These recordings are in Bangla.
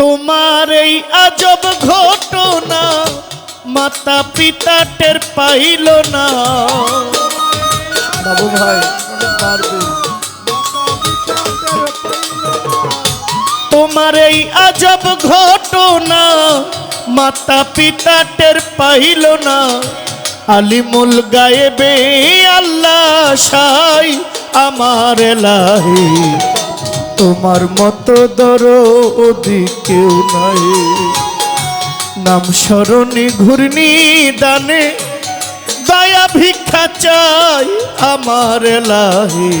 তোমার এই আজব ঘটনা মাতা পিতা টের পাইল না। বাবু ভাই তোমার এই আজব ঘটনা মাতা পিতা টের পাইল না। আলিমুল গায়েবে আল্লাহ সাই আমার এলাহি। তোমার মতো দর কেউ নাই। নাম স্মরণে ঘূর্ণি দানে দয়া ভিক্ষা চাই আমার এলাহি।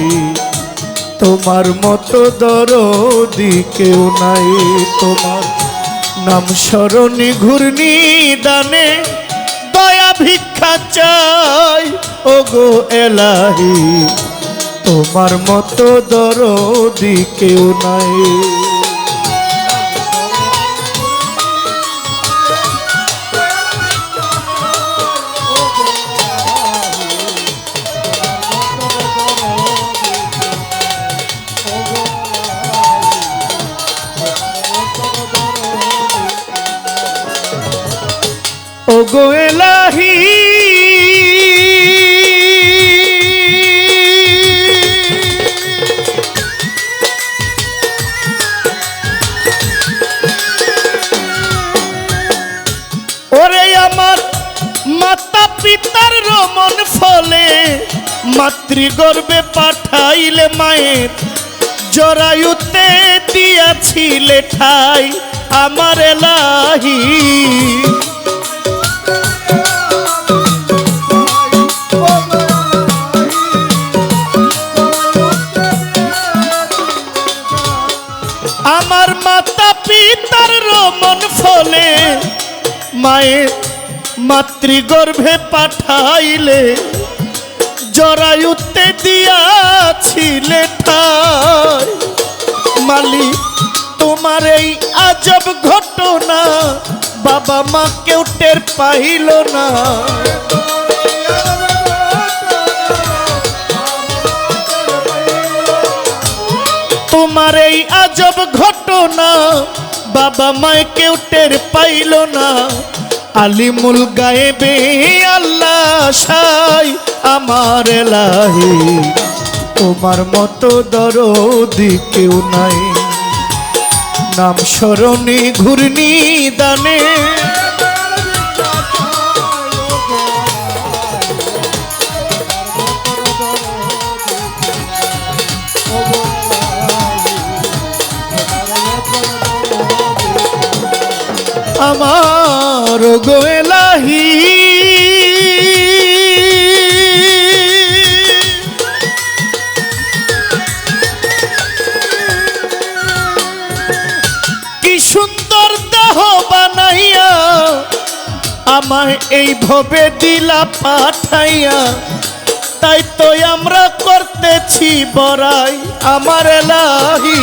তোমার মতো দরদি কেউ নাই। তোমার নাম স্মরণে ঘূর্ণি দানে দয়া ভিক্ষা চাই ও গো এলাহি। তোমার মতো দরদি কেউ নাই। গো এলাহি মাতৃগর্ভে পাঠাইলে মায়ের। জরায়ুতে দিয়াছিলে ঠাই আমার এলাহি। আমার মাতা পিতার রমন ফলে মায়ের মাতৃগর্ভে পাঠাইলে জরায়ুতে দিয়াছিলে ঠাই মালি, তোমার এই আজব ঘটনা বাবা মা কেউ টের পাইল না। তোমার এই আজব ঘটনা বাবা মায় কেউ টের পাইল না। আলিমুল গায়েবে, আল্লাহ সাই আমার এলাহি। তোমার মতো দরদি কেউ নাই। নাম স্মরণে, ঘূর্ণি দানে। আমার গোয়েলাহি কি সুন্দর দেহ বানাইয়া আমায় এই ভবে দিলা পাঠাইয়া। তাই তো আমরা করতেছি বড়াই আমার এলাহি।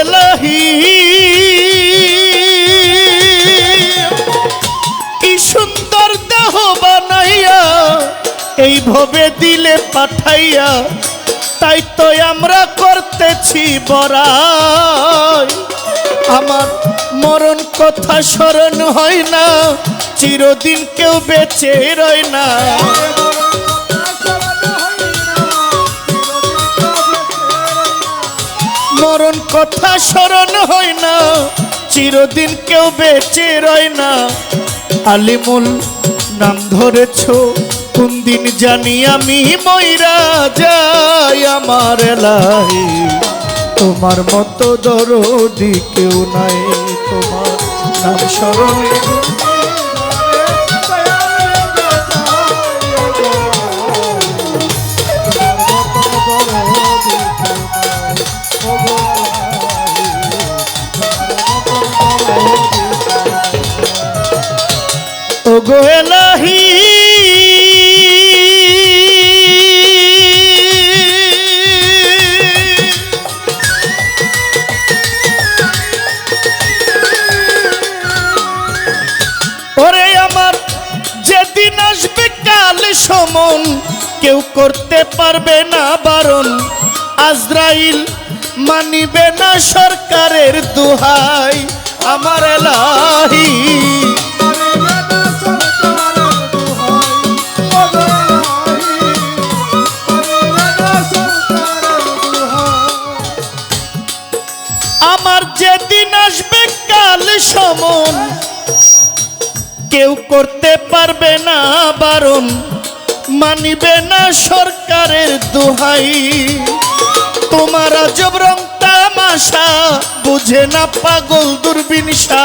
এলাহি। কি সুন্দর দেহ বানাইয়া, এই ভবে দিলে পাঠাইয়া, তাই তো আমরা করতেছি বড়াই। আমার মরণ কথা স্মরণ হয় না, চিরদিন কেউ বেঁচে রয় না। কথা স্মরণ হয় না, চিরদিন কেউ বেঁচে রয় না। আলিমুল নাম ধরেছ কোন দিন জানি আমি ময়রা যাই আমার এলাহি তোমার মতো দরদি কেউ নাই, তোমার নাম স্মরণে। কেউ করতে পারবে না বারণ। আজরাইল মানিবে না সরকারের দুহাই। আমার এলাহি। আমার যেদিন আসবে কাল সমন। কেউ করতে পারবে না বারণ। মানিবে না সরকারের দোহাই। তোমার আজব রং তামাশা, বুঝে না পাগল দূরবিনসা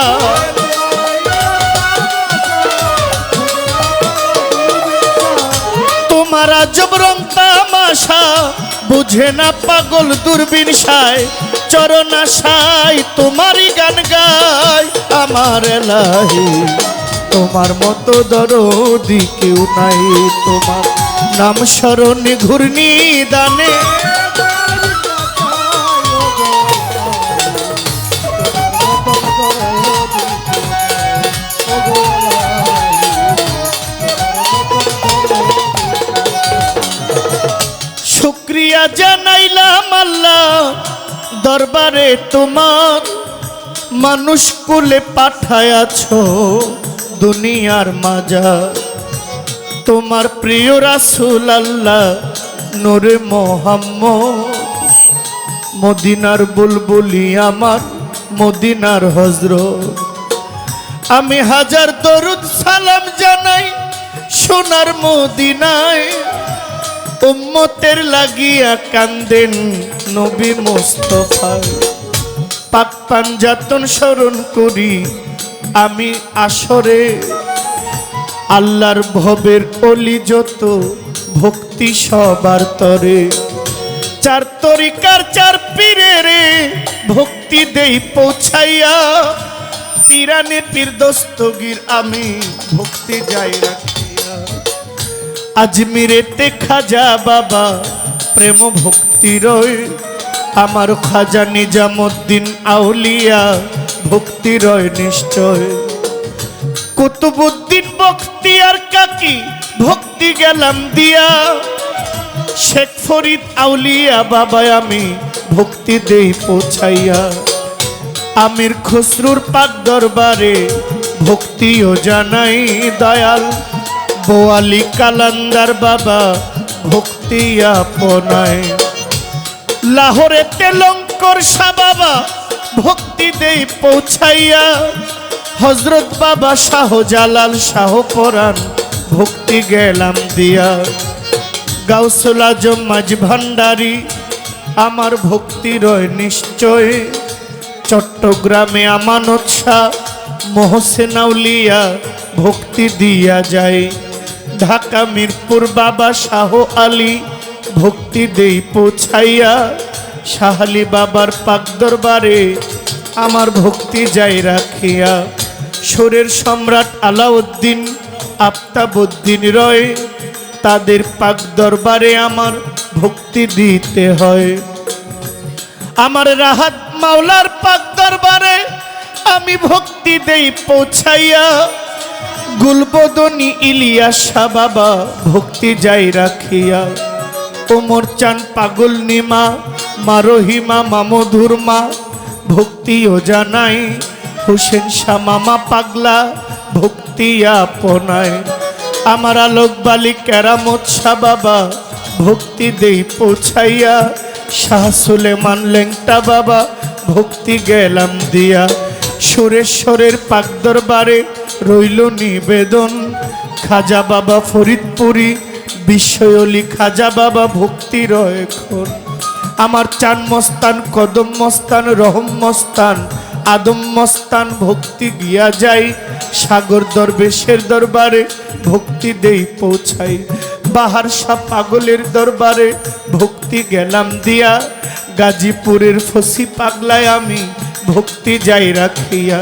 তোমার আজব রং তামাশা, বুঝে না পাগল দূরবিনসায় চরণাশায় তোমারই গান গায় আমার এলাহি। তোমার মতো দরদি কেউ নাই তোমার। নাম স্মরণে ঘূর্ণি দানে। শুক্রিয়া জানাইলাম আল্লাহ দরবারে তোমার। মানুষ কুলে পাঠায়াছ। দুনিয়ার মাজা তোমার প্রিয় রাসুল আল্লাহ নূরে মোহাম্মদ। মদিনার বুলবুলি আমার মদিনার হজরত আমি হাজার দরুদ সালাম জানাই সোনার মদিনায়। উম্মতের লাগিয়া কান্দেন নবী মোস্তফায় পাক পাঞ্জাতন স্মরণ করি আমি আসরে আল্লাহর ভবের অলি যত, ভক্তি সবার তরে। চার তরিকার চার পীরে রে, ভক্তি দেই পৌঁছাইয়া। পিরানে পীর দস্তগীর আমি ভক্তি যাই রাখিয়া। আজমিরে আজমিরেতে খাজা বাবা, প্রেম ভক্তি রয়। আমার খাজা নিজামুদ্দিন আউলিয়া ভক্তি রয় নিশ্চয়। কুতুবুদ্দিন ভক্তি আর কাকি, ভক্তি গেলাম দিয়া। শেখ ফরিদ আউলিয়া বাবা আমি ভক্তি দেই পৌঁছাইয়া। আমির খসরুর পাক দরবারে ভক্তিও জানাই দয়াল। বোয়ালি কালান্দার বাবা ভক্তি আপনায়। লাহোরে তেলঙ্কর শাহ বাবা ভক্তি দেই পৌঁছাইয়া। হজরত বাবা শাহ জালাল শাহ পরাণ ভক্তি গেলাম দিয়া। গাউসুল আজম মাঝ ভান্ডারি, আমার ভক্তি রয় নিশ্চয়। চট্টগ্রামে আমানত শাহ মোহসেন আউলিয়া ভক্তি দিয়া যায়। ঢাকা মিরপুর বাবা শাহ আলী ভক্তি দেই পৌঁছাইয়া। শাহালি বাবার পাক দরবারে আমার ভক্তি যাই রাখিয়া। সুরের সম্রাট আলাউদ্দিন আফতাবুদ্দিন রয় তাদের পাক দরবারে আমার ভক্তি দিতে হয়। আমার রাহাত মাওলার পাক দরবারে আমি ভক্তি দেই পৌঁছাইয়া। গুলবদনী ইলিয়াস বাবা ভক্তি যাই রাখিয়া। ওমর চান পাগল নিমা মারহিমা মামধুর মা। ভক্তিও জানাই, হুসেন শাহ মামা পাগলা। ভক্তি আপনায় আমার আলোক বালি কেরামত শাহ বাবা। ভক্তি দেই পৌঁছাইয়া, শাহ সুলেমান লেংটা বাবা। ভক্তি গেলাম দিয়া। সুরেশ্বরের পাক দরবারে রইল নিবেদন। খাজা বাবা ফরিদপুরি বিশ্বয়লি খাজা বাবা ভক্তি রয় আমার চান মস্তান, কদম মস্তান, রহম মস্তান, আদম মস্তান, ভক্তি গিয়া যাই। সাগর দরবেশের দরবারে ভক্তি দেই পৌঁছাই। বাহার শাহ পাগলের দরবারে ভক্তি গেলাম দিয়া। গাজীপুরের ফসি পাগলায় আমি ভক্তি যাই রাখিয়া।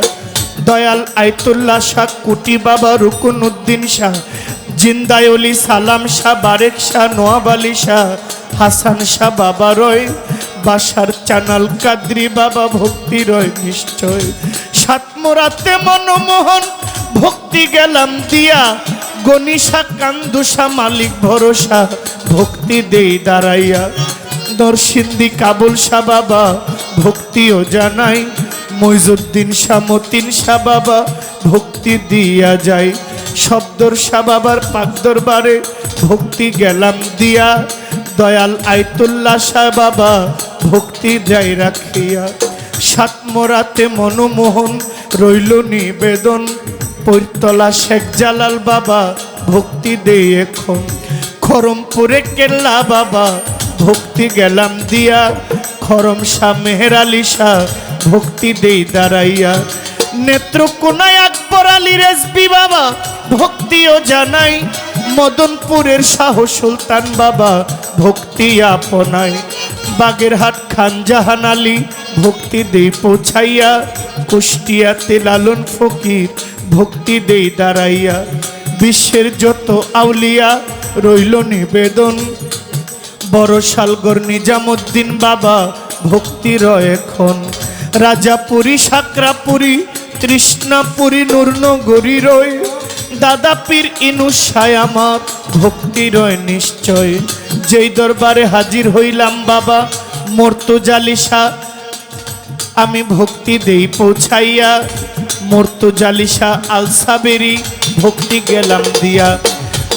দয়াল আয়তুল্লাহ শাহ, কুটি বাবা রুকুন উদ্দিন শাহ জিন্দায়লি সালাম শাহ, বারেক শাহ নোয়াব শাহ, হাসান শাহ বাবা রয়, বাসার চানাল কাদ্রি বাবা ভক্তি রয় নিশ্চয়। সাতমোরাতে মনমোহন, ভক্তি গেলাম দিয়া গনিশা কান্দুষা মালিক ভরসা, ভক্তি দেই দাঁড়াইয়া। নরসিন্দি কাবুল শাহ বাবা, ভক্তিও জানাই, মইজুদ্দিন শাহ, মতিন শাহ বাবা, ভক্তি দিয়া যায় শব্দর শাহ বাবার পাক দরবারে ভক্তি গেলাম দিয়া। দয়াল আইতুল্লাহ শাহ বাবা, ভক্তি যাই রাখিয়া। সাত মোরাতে মনমোহন রইল নিবেদন। পৈতলা শেখ জালাল বাবা, ভক্তি দেই এখন। খরমপুরে কেল্লা বাবা, ভক্তি গেলাম দিয়া। খরম শাহ মেহের আলী শাহ, ভক্তি দেই দাঁড়াইয়া। নেত্রকোনায় আকবর আলী রেসবি বাবা, ভক্তিও জানাই। মদনপুরের শাহ সুলতান বাবা, ভক্তি আপনায় বাগেরহাট খান জাহান আলী, ভক্তি দেই পৌঁছাইয়া। কুষ্টিয়াতে লালন ফকির, ভক্তি দেই দাঁড়াইয়া। বিশ্বের যত আউলিয়া, রইল নিবেদন। বড় শালগর নিজামুদ্দিন বাবা, ভক্তি রয় এখন। রাজাপুরী, সাকরাপুরী তৃষ্ণাপুরী নূরনগরী রয়। দাদা পীর ইনুসায় আমার, ভক্তি রয় নিশ্চয়। যেই দরবারে হাজির হইলাম বাবা মর্তজালিসা আমি ভক্তি দেই পৌঁছাইয়া। মর্তু জালিসা আলসাবেরি ভক্তি গেলাম দিয়া।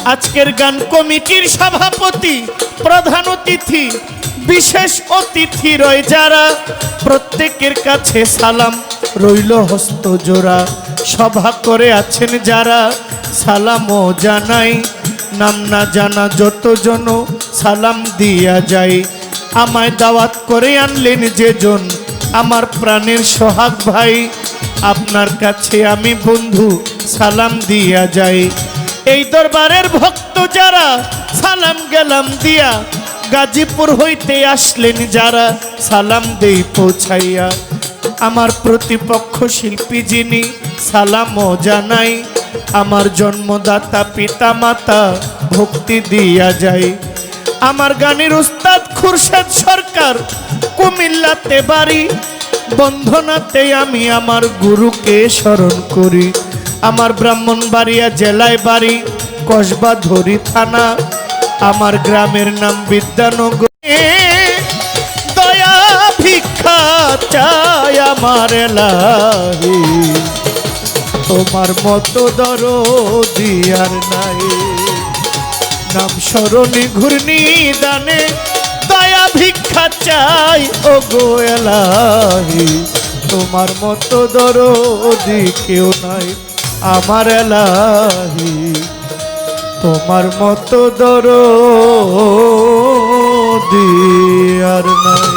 আজকের গান কমিটির সভাপতি, প্রধান অতিথি, বিশেষ অতিথি রয় যারা। প্রত্যেকের কাছে সালাম। রইল হস্ত জোড়া। সভা করে আছেন যারা, সালামও জানাই। নাম না জানা যতজন, সালাম দিয়া যায় আমায় দাওয়াত করে আনলেন যেজন, আমার প্রাণের সোহাগ ভাই। আপনার কাছে আমি বন্ধু, সালাম দিয়া যাই। এই দরবারের ভক্ত যারা, সালাম গেলাম দিয়া। গাজীপুর হইতে আসলেন যারা, সালাম দেই পৌঁছাইয়া। আমার প্রতিপক্ষ শিল্পী যিনি, সালামও জানাই, আমার জন্মদাতা পিতা মাতা ভক্তি দিয়া যায় আমার গানের উস্তাদ খুরশেদ সরকার, কুমিল্লাতে বাড়ি, বন্ধনাতে আমি আমার গুরুকে স্মরণ করি। আমার ব্রাহ্মণবাড়িয়া জেলায় বাড়ি, কসবা ধরি থানা, আমার গ্রামের নাম বিদ্যানগর। চাই আমার এলাহি তোমার মতো দরো দিয়ার নাই। নাম স্মরণে ঘূর্ণি দানে দয়া ভিক্ষা চাই ও গো এলাহি। তোমার মতো দরদি কেউ নাই আমার এলাহি। তোমার মতো দরদি আর নাই।